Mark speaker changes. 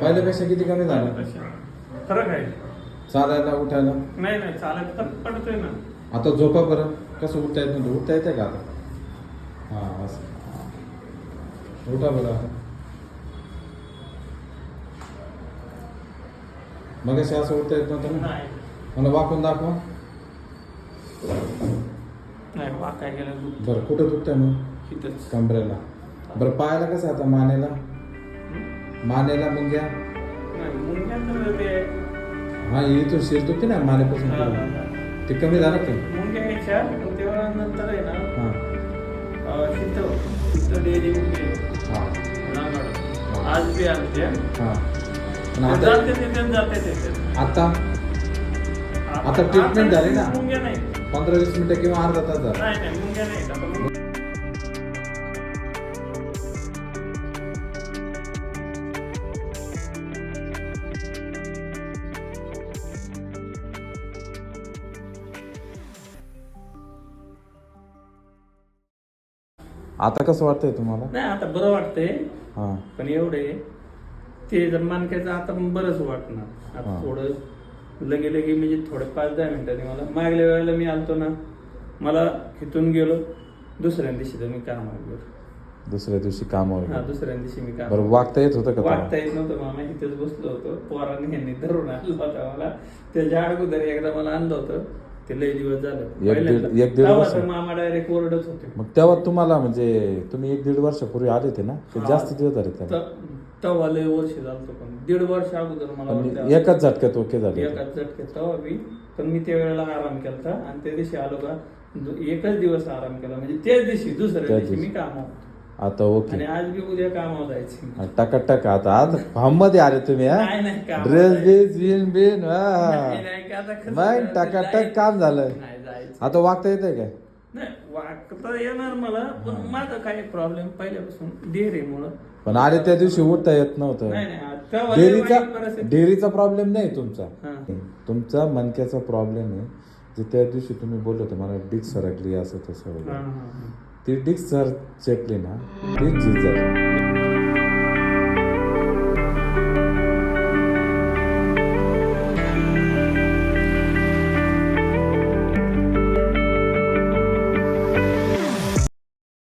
Speaker 1: पहिल्यापेक्षा किती कमी झालं.
Speaker 2: फरक आहे.
Speaker 1: चालायला उठायला?
Speaker 2: नाही नाही चालत फरक पडतोय ना.
Speaker 1: आता झोपा बरं. कसं उठता येत नव्हतं उठता येते का आता? हां असं. उठा बरं आता. मग असं उठता येत नव्हतं ना?
Speaker 2: नाही.
Speaker 1: मला वाकून दाखवा.
Speaker 2: नाही गेलं. दूध
Speaker 1: बरं कुठं दुखतंय मग?
Speaker 2: इथंच.
Speaker 1: कमरेला. बरं पायाला कसं आता? मानेला? मानेला मुंग्या? हा इथून शिर दुखते ना मानेपासून पुढं. ते कमी झालं ते
Speaker 2: मुंग्या यायच्या पण तेव्हा नंतर आहे ना
Speaker 1: हां.
Speaker 2: अं, तिथं तिथं डेअरी मुंगे
Speaker 1: हां.
Speaker 2: नागाड आज बी आलत्या
Speaker 1: हां. पण
Speaker 2: ते
Speaker 1: आता
Speaker 2: जाते तिथे जाते तिथे
Speaker 1: आता आता treatment झाली ना?
Speaker 2: मुंग्या नाही.
Speaker 1: पंधरा वीस मिनिटं किंवा अर्धा तास झाला.
Speaker 2: नाही नाही मुंग्या नाही. आता मुंग्या-
Speaker 1: आता कसं वाटतंय तुम्हाला?
Speaker 2: नाही आता बरं वाटतंय.
Speaker 1: हां.
Speaker 2: पण एवढे ते जर मानकायचं आता बरंच वाटणार. आता. थोडं लगे लगे म्हणजे थोडे पाच दहा मिनिटांनी मला मागल्या वेळेला मी आलतो ना मला इथून गेलो दुसऱ्या दिवशी तर मी कामावर गेलो.
Speaker 1: दुसऱ्या दिवशी
Speaker 2: हा. दुसऱ्या दिवशी मी काम
Speaker 1: बरं वागता येत होतं का
Speaker 2: वागता? येत नव्हतं मामा इथेच बसलो होतो. पोराने ह्यांनी धरून आणलं होतं मला. त्याच्या अगोदर एकदा मला आणलं होतं. ते लय दिवस झालं
Speaker 1: दीड-
Speaker 2: पहिल्यांदा.
Speaker 1: एक दीड
Speaker 2: तेव्हा
Speaker 1: वर्ष?
Speaker 2: मामा डायरेक्ट ओरडत होते
Speaker 1: मग तेव्हा तुम्हाला म्हणजे तुम्ही एक दीड वर्षापूर्वी आले होते ना ते
Speaker 2: हा.
Speaker 1: जास्त दिवस झाले त्याला
Speaker 2: त- तेव्हा लय वर्ष झालं पण दीड वर्ष अगोदर मला
Speaker 1: एकाच झटक्यात ओके झाले होते.
Speaker 2: एकाच झटक्यात तेव्हा बी पण मी त्या वेळेला आराम केला आणि त्या दिवशी आलो का दु- एकच दिवस आराम केला म्हणजे त्याच दिवशी दुसऱ्या
Speaker 1: त्याच
Speaker 2: दिवशी मी
Speaker 1: दिवशी.
Speaker 2: कामावर
Speaker 1: आता
Speaker 2: आणि
Speaker 1: ओके
Speaker 2: आज बी उद्या कामावर जायचे
Speaker 1: टकाटक आता आज फॉर्ममध्ये आले तुम्ही हा
Speaker 2: नाही, नाही, कामावर
Speaker 1: ड्रेस
Speaker 2: जायचं.
Speaker 1: बीस बिन.
Speaker 2: नाही, नाही, का आता कसं
Speaker 1: मग
Speaker 2: करायचं?
Speaker 1: टकाटक. काम झालं
Speaker 2: नाही जायचं
Speaker 1: आता वागता येतंय काय
Speaker 2: नाही वागता येणार मला पण माझा काही प्रॉब्लेम पहिल्यापासून डेअरीमुळं
Speaker 1: पण आले त्या दिवशी उठता येत नव्हतं
Speaker 2: नाही नाही तेव्हा लय
Speaker 1: डेअरीचा
Speaker 2: परिस्थिती.
Speaker 1: डेअरीचा प्रॉब्लेम नाही तुमचा
Speaker 2: हा.
Speaker 1: तुमचा मनक्याचा प्रॉब्लेम आहे जे त्या दिवशी तुम्ही बोललो होते मला डिस्क सरकली असं तसं
Speaker 2: हा,
Speaker 1: वगैरे
Speaker 2: हा, हा.
Speaker 1: ती डिस्क जर चेपली ना ती झीज